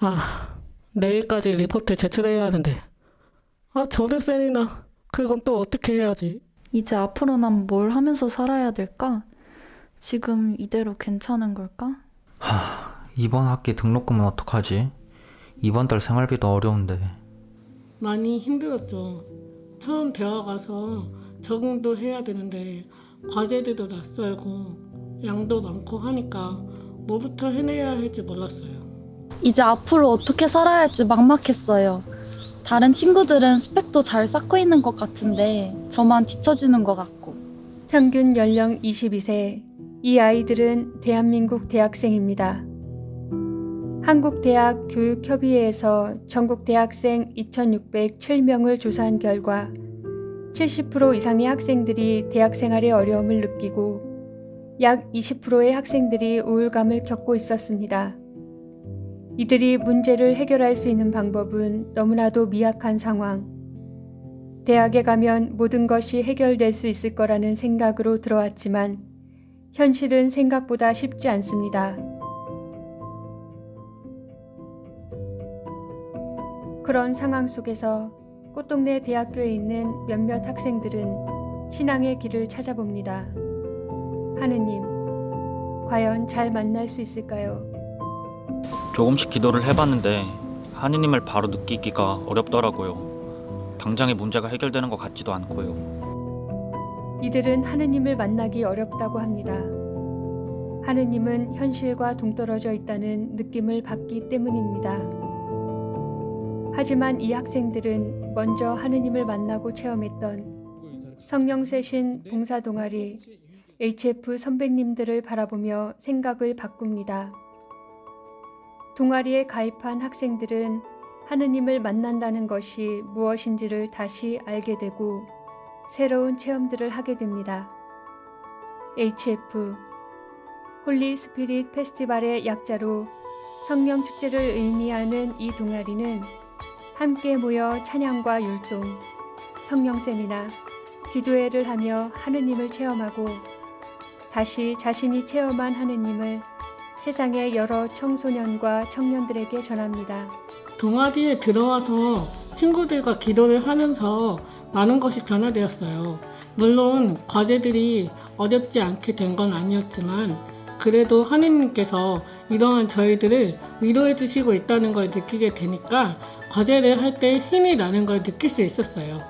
아, 내일까지 리포트 제출해야 하는데. 아, 전회센이나 그건 또 어떻게 해야지? 이제 앞으로 난 뭘 하면서 살아야 될까? 지금 이대로 괜찮은 걸까? 이번 학기 등록금은 어떡하지? 이번 달 생활비도 어려운데. 많이 힘들었죠. 처음 대학 가서 적응도 해야 되는데 과제들도 낯설고 양도 많고 하니까 뭐부터 해내야 할지 몰랐어요. 이제 앞으로 어떻게 살아야 할지 막막했어요. 다른 친구들은 스펙도 잘 쌓고 있는 것 같은데 저만 뒤처지는 것 같고. 평균 연령 22세. 이 아이들은 대한민국 대학생입니다. 한국대학 교육협의회에서 전국 대학생 2,607명을 조사한 결과 70% 이상의 학생들이 대학 생활에 어려움을 느끼고 약 20%의 학생들이 우울감을 겪고 있었습니다. 이들이 문제를 해결할 수 있는 방법은 너무나도 미약한 상황. 대학에 가면 모든 것이 해결될 수 있을 거라는 생각으로 들어왔지만 현실은 생각보다 쉽지 않습니다. 그런 상황 속에서 꽃동네 대학교에 있는 몇몇 학생들은 신앙의 길을 찾아봅니다. 하느님, 과연 잘 만날 수 있을까요? 조금씩 기도를 해봤는데 하느님을 바로 느끼기가 어렵더라고요. 당장의 문제가 해결되는 것 같지도 않고요. 이들은 하느님을 만나기 어렵다고 합니다. 하느님은 현실과 동떨어져 있다는 느낌을 받기 때문입니다. 하지만 이 학생들은 먼저 하느님을 만나고 체험했던 성령 세신 봉사 동아리 HF 선배님들을 바라보며 생각을 바꿉니다. 동아리에 가입한 학생들은 하느님을 만난다는 것이 무엇인지를 다시 알게 되고 새로운 체험들을 하게 됩니다. HF 홀리 스피릿 페스티벌의 약자로 성령 축제를 의미하는 이 동아리는 함께 모여 찬양과 율동, 성령 세미나, 기도회를 하며 하느님을 체험하고 다시 자신이 체험한 하느님을 세상의 여러 청소년과 청년들에게 전합니다. 동아리에 들어와서 친구들과 기도를 하면서 많은 것이 변화되었어요. 물론 과제들이 어렵지 않게 된 건 아니었지만 그래도 하느님께서 이러한 저희들을 위로해 주시고 있다는 걸 느끼게 되니까 과제를 할 때 힘이 나는 걸 느낄 수 있었어요.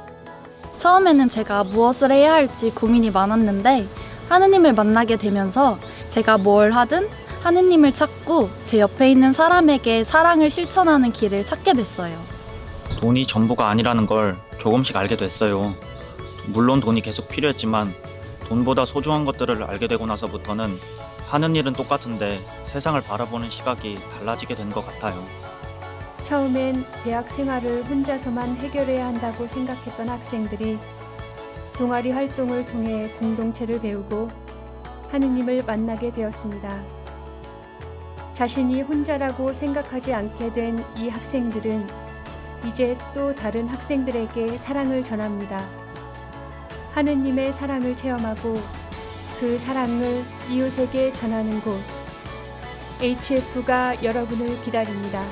처음에는 제가 무엇을 해야 할지 고민이 많았는데 하느님을 만나게 되면서 제가 뭘 하든 하느님을 찾고 제 옆에 있는 사람에게 사랑을 실천하는 길을 찾게 됐어요. 돈이 전부가 아니라는 걸 조금씩 알게 됐어요. 물론 돈이 계속 필요했지만 돈보다 소중한 것들을 알게 되고 나서부터는 하는 일은 똑같은데 세상을 바라보는 시각이 달라지게 된 것 같아요. 처음엔 대학 생활을 혼자서만 해결해야 한다고 생각했던 학생들이 동아리 활동을 통해 공동체를 배우고 하느님을 만나게 되었습니다. 자신이 혼자라고 생각하지 않게 된 이 학생들은 이제 또 다른 학생들에게 사랑을 전합니다. 하느님의 사랑을 체험하고 그 사랑을 이웃에게 전하는 곳 HF가 여러분을 기다립니다.